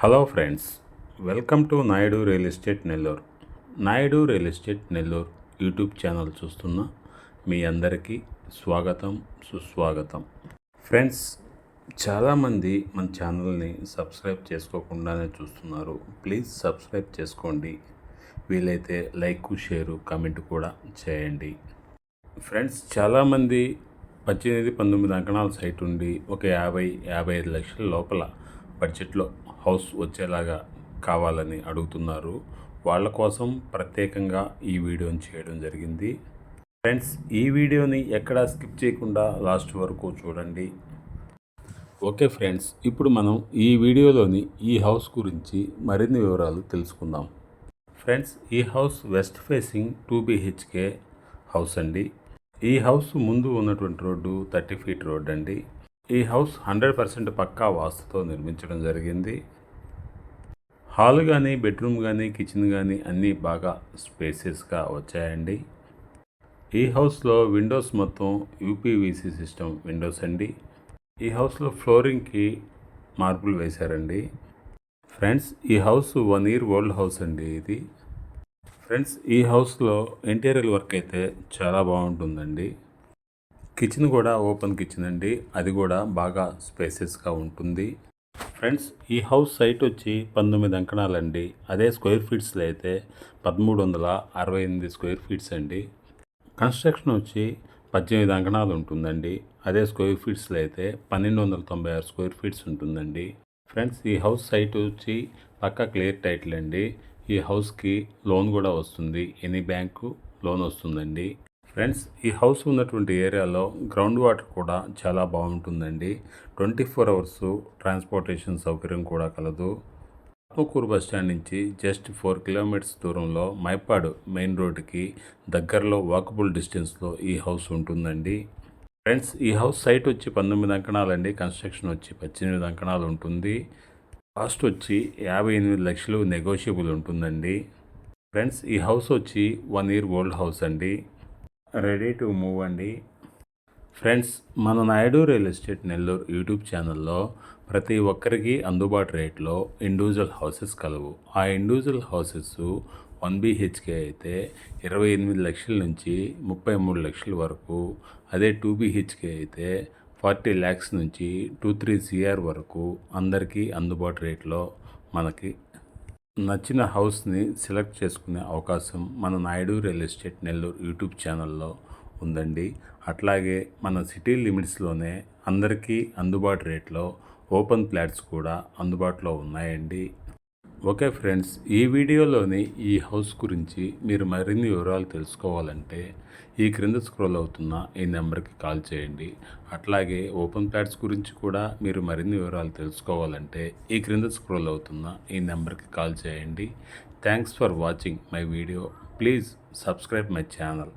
Hello friends welcome to Naidu real estate Nellore Naidu real estate Nellore YouTube channel చూస్తున్న మీ అందరికీ స్వాగతం సుస్వాగతం. ఫ్రెండ్స్ చాలామంది మన ఛానల్ని సబ్స్క్రైబ్ చేసుకోకుండానే చూస్తున్నారు. ప్లీజ్ సబ్స్క్రైబ్ చేసుకోండి. వీలైతే లైక్ షేరు కమెంట్ కూడా చేయండి. ఫ్రెండ్స్ చాలామంది పద్దెనిమిది పంతొమ్మిది అంకణాల సైట్ ఉండి ఒక యాభై యాభై ఐదు లక్షల లోపల బడ్జెట్లో హౌస్ వచ్చేలాగా కావాలని అడుగుతున్నారు. వాళ్ళ కోసం ప్రత్యేకంగా ఈ వీడియోని చేయడం జరిగింది. ఫ్రెండ్స్ ఈ వీడియోని ఎక్కడా స్కిప్ చేయకుండా లాస్ట్ వరకు చూడండి. ఓకే ఫ్రెండ్స్ ఇప్పుడు మనం ఈ వీడియోలోని ఈ హౌస్ గురించి మరిన్ని వివరాలు తెలుసుకుందాం. ఫ్రెండ్స్ ఈ house west facing two BHK house అండి. ఈ హౌస్ ముందు ఉన్నటువంటి రోడ్డు థర్టీ ఫీట్ రోడ్ అండి. ఈ హౌస్ హండ్రెడ్ పర్సెంట్ పక్కా వాస్తుతో నిర్మించడం జరిగింది. హాల్ కానీ బెడ్రూమ్ కానీ కిచెన్ కానీ అన్నీ బాగా స్పేసెస్గా వచ్చాయండి. ఈ హౌస్లో విండోస్ మొత్తం యూపీవీసీ సిస్టమ్ విండోస్ అండి. ఈ హౌస్లో ఫ్లోరింగ్కి మార్బుల్ వేశారండి. ఫ్రెండ్స్ ఈ house one year old house అండి ఇది. ఫ్రెండ్స్ ఈ హౌస్లో ఇంటీరియర్ వర్క్ అయితే చాలా బాగుంటుందండి. కిచెన్ కూడా ఓపెన్ కిచెన్ అండి. అది కూడా బాగా స్పేసెస్గా ఉంటుంది. ఫ్రెండ్స్ ఈ హౌస్ సైట్ వచ్చి పంతొమ్మిది అంకణాలండి. అదే స్క్వేర్ ఫీట్స్లో అయితే పదమూడు వందల అరవై ఎనిమిది స్క్వేర్ ఫీట్స్ అండి. కన్స్ట్రక్షన్ వచ్చి పద్దెనిమిది అంకణాలు ఉంటుందండి. అదే స్క్వేర్ ఫీట్స్లో అయితే పన్నెండు వందల తొంభై ఆరు స్క్వేర్ ఫీట్స్ ఉంటుందండి. ఫ్రెండ్స్ ఈ హౌస్ సైట్ వచ్చి పక్కా క్లియర్ టైటిల్ అండి. ఈ హౌస్కి లోన్ కూడా వస్తుంది. ఎనీ బ్యాంకు లోన్ వస్తుందండి. ఫ్రెండ్స్ ఈ హౌస్ ఉన్నటువంటి ఏరియాలో గ్రౌండ్ వాటర్ కూడా చాలా బాగుంటుందండి. ట్వంటీ ఫోర్ అవర్స్ ట్రాన్స్పోర్టేషన్ సౌకర్యం కూడా కలదు. ఆత్మకూరు బస్ స్టాండ్ నుంచి జస్ట్ ఫోర్ కిలోమీటర్స్ దూరంలో మైపాడు మెయిన్ రోడ్డుకి దగ్గరలో వాకబుల్ డిస్టెన్స్లో ఈ హౌస్ ఉంటుందండి. ఫ్రెండ్స్ ఈ హౌస్ సైట్ వచ్చి పంతొమ్మిది అంకణాలండి. కన్స్ట్రక్షన్ వచ్చి పద్దెనిమిది అంకణాలు ఉంటుంది. కాస్ట్ వచ్చి యాభై ఎనిమిది లక్షలు నెగోషియబుల్ ఉంటుందండి. ఫ్రెండ్స్ ఈ హౌస్ వచ్చి వన్ ఇయర్ ఓల్డ్ హౌస్ అండి. రెడీ టు మూవ్ అండి. ఫ్రెండ్స్ మన Naidu real estate Nellore YouTube ఛానల్లో ప్రతి ఒక్కరికి అందుబాటు రేట్లో ఇండివిజువల్ హౌసెస్ కలవు. ఆ ఇండివిజువల్ హౌసెస్ వన్ బీహెచ్కే అయితే ఇరవై ఎనిమిది లక్షల నుంచి ముప్పై మూడు లక్షల వరకు అదే టూ బీహెచ్కే అయితే ఫార్టీ ల్యాక్స్ నుంచి టూ త్రీ సిఆర్ వరకు అందరికీ అందుబాటు రేట్లో మనకి నచ్చిన హౌస్ని సెలెక్ట్ చేసుకునే అవకాశం మన Naidu real estate Nellore YouTube ఛానల్లో ఉందండి. అట్లాగే మన సిటీ లిమిట్స్లోనే అందరికీ అందుబాటు రేట్లో ఓపెన్ ఫ్లాట్స్ కూడా అందుబాటులో ఉన్నాయండి. ఓకే ఫ్రెండ్స్ ఈ వీడియోలోని ఈ హౌస్ గురించి మీరు మరిన్ని వివరాలు తెలుసుకోవాలంటే ఈ క్రింద స్క్రోల్ అవుతున్న ఈ నెంబర్కి కాల్ చేయండి. అట్లాగే ఓపెన్ ప్లాట్స్ గురించి కూడా మీరు మరిన్ని వివరాలు తెలుసుకోవాలంటే ఈ క్రింద స్క్రోల్ అవుతున్న ఈ నెంబర్కి కాల్ చేయండి. Thanks for watching my video. Please subscribe my channel.